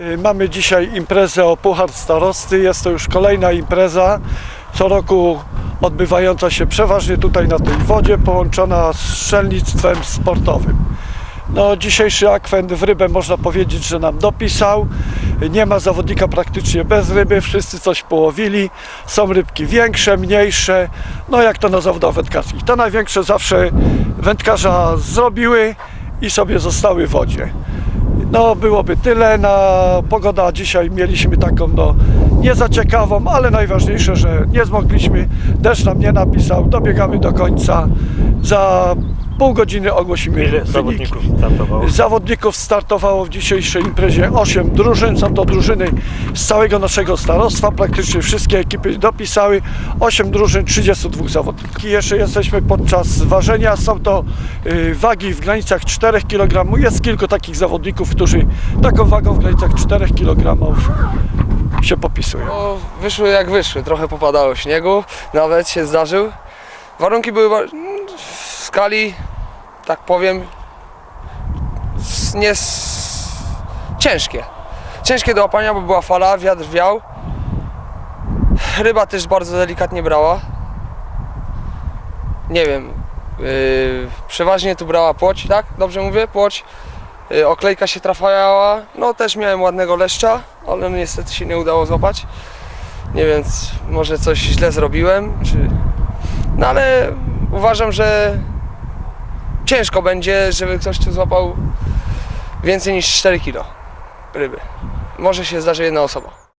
Y, Mamy dzisiaj imprezę o Puchar Starosty. Jest to już kolejna impreza, co roku odbywająca się przeważnie tutaj na tej wodzie, połączona z strzelnictwem sportowym. No, dzisiejszy akwent w rybę można powiedzieć, że nam dopisał. Nie ma zawodnika praktycznie bez ryby, wszyscy coś połowili. Są rybki większe, mniejsze, no jak to na zawodach wędkarskich. Te największe zawsze wędkarza zrobiły i sobie zostały w wodzie. No byłoby tyle, na pogoda dzisiaj mieliśmy taką no nie za ciekawą, ale najważniejsze, że nie zmogliśmy, deszcz nam nie napisał, dobiegamy do końca, za pół godziny ogłosimy Ile wyniki. zawodników startowało? Zawodników startowało w dzisiejszej imprezie 8 drużyn. Są to drużyny z całego naszego starostwa. Praktycznie wszystkie ekipy dopisały. 8 drużyn, 32 zawodników. I jeszcze jesteśmy podczas ważenia. Są to y, wagi w granicach 4 kg. Jest kilku takich zawodników, którzy taką wagą w granicach 4 kg się popisują. No, wyszły jak wyszły, trochę popadało śniegu, nawet się zdarzył. Warunki były w skali, tak powiem, nie ciężkie. Ciężkie do łapania, bo była fala, wiatr wiał. Ryba też bardzo delikatnie brała. Nie wiem, yy, przeważnie tu brała płoć, tak? Dobrze mówię? Płoć. Yy, oklejka się trafiała. No też miałem ładnego leszcza, ale no niestety się nie udało złapać. Nie wiem, może coś źle zrobiłem, czy... No ale uważam, że ciężko będzie, żeby ktoś tu złapał więcej niż 4 kilo ryby. Może się zdarzy jedna osoba.